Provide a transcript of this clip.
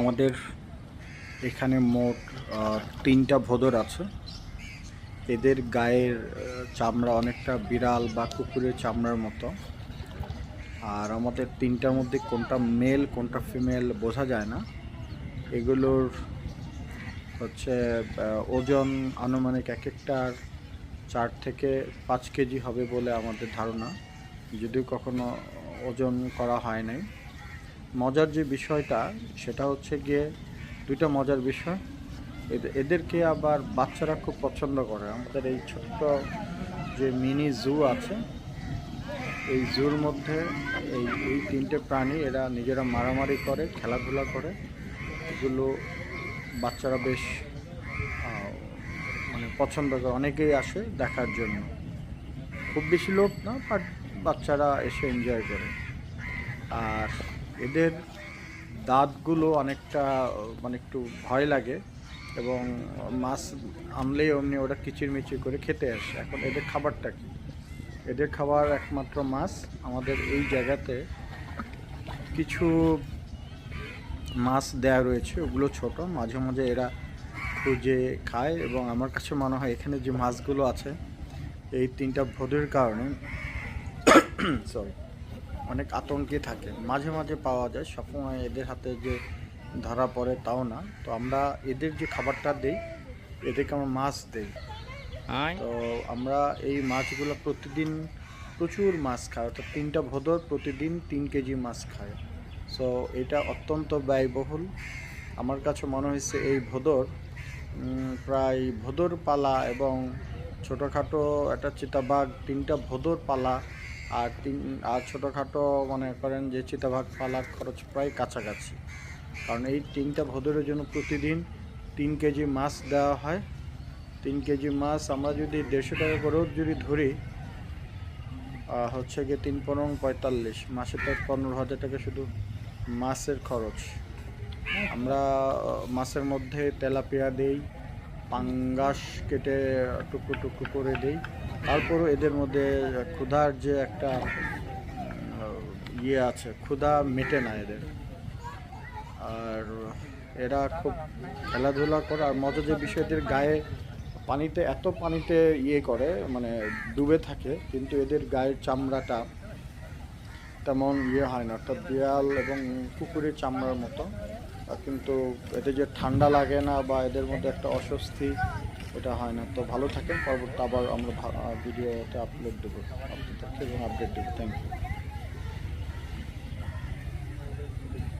আমাদের এখানে মোট তিনটা ভোদর আছে। এদের গায়ের চামড়া অনেকটা বিড়াল বা কুকুরের চামড়ার মতো। আর আমাদের তিনটার মধ্যে কোনটা মেল কোনটা ফিমেল বোঝা যায় না। এগুলোর হচ্ছে ওজন আনুমানিক এক একটার চার থেকে পাঁচ কেজি হবে বলে আমাদের ধারণা। যদিও কখনো ওজন করা হয় নাই। মজার যে বিষয়টা, সেটা হচ্ছে গিয়ে দুইটা মজার বিষয়। এদের- এদেরকে আবার বাচ্চারা খুব পছন্দ করে। আমাদের এই ছোট্ট যে মিনি জু আছে, এই জুর মধ্যে এই এই তিনটে প্রাণী এরা নিজেরা মারামারি করে, খেলাধুলা করে। এগুলো বাচ্চারা বেশ মানে পছন্দ করে, অনেকেই আসে দেখার জন্য। খুব বেশি লোক না, বাট বাচ্চারা এসে এনজয় করে। আর এদের দাঁতগুলো অনেকটা মানে একটু ভয় লাগে এবং মাছ আনলেই অমনি ওরা কিচিরমিচির করে খেতে আসে। এখন এদের খাবারটা কি? এদের খাবার একমাত্র মাছ। আমাদের এই জায়গাতে কিছু মাছ দেয়া রয়েছে, ওগুলো ছোট। মাঝে মাঝে এরা খুঁজে খায় এবং আমার কাছে মনে হয় এখানে যে মাছগুলো আছে, এই তিনটা ভোদের কারণে সরি। অনেক আতঙ্কে থাকে। মাঝে মাঝে পাওয়া যায় সবসময় এদের হাতে যে ধরা পড়ে তাও না। তো আমরা এদের যে খাবারটা দিই এদেরকে আমরা মাছ দিই। তো আমরা এই মাছগুলো প্রতিদিন প্রচুর মাছ খায় অর্থাৎ তিনটা ভোদর প্রতিদিন তিন কেজি মাছ খায়। সো এটা অত্যন্ত ব্যয়বহুল। আমার কাছে মনে হয়েছে এই ভোদর প্রায় ভোদর পালা এবং ছোটোখাটো একটা চিতাবাঘ তিনটা ভোদর পালা আর তিন, আর ছোটোখাটো মনে করেন যে চিতাভাগ পালার খরচ প্রায় কাছাকাছি। কারণ এই তিনটা ভোদরের জন্য প্রতিদিন তিন কেজি মাছ দেওয়া হয়। তিন কেজি মাছ আমরা যদি দেড়শো টাকা করেও যদি ধরি হচ্ছে গিয়ে তিন পনেরো, পঁয়তাল্লিশ। মাসে তো পনেরো হাজার টাকা শুধু মাছের খরচ। আমরা মাছের মধ্যে তেলাপিয়া দেই, পাঙ্গাস কেটে টুকরো টুকরো করে দেই। তারপরও এদের মধ্যে ক্ষুধার যে একটা ইয়ে আছে, ক্ষুধা মেটে না এদের। আর এরা খুব খেলাধুলা করে, আর মজা যে বিষয়দের গায়ে পানিতে, এত পানিতে ইয়ে করে মানে ডুবে থাকে, কিন্তু এদের গায়ের চামড়াটা তেমন ইয়ে হয় না। অর্থাৎ বিড়াল এবং কুকুরের চামড়ার মতো। কিন্তু এতে যে ঠান্ডা লাগে না বা এদের মধ্যে একটা অস্বস্তি এটা হয় না। তো ভালো থাকেন। পরবর্তী আবার আমরা ভিডিওতে আপলোড দেবো। আপনাদেরকে এবং আপডেট দেবো। Thank you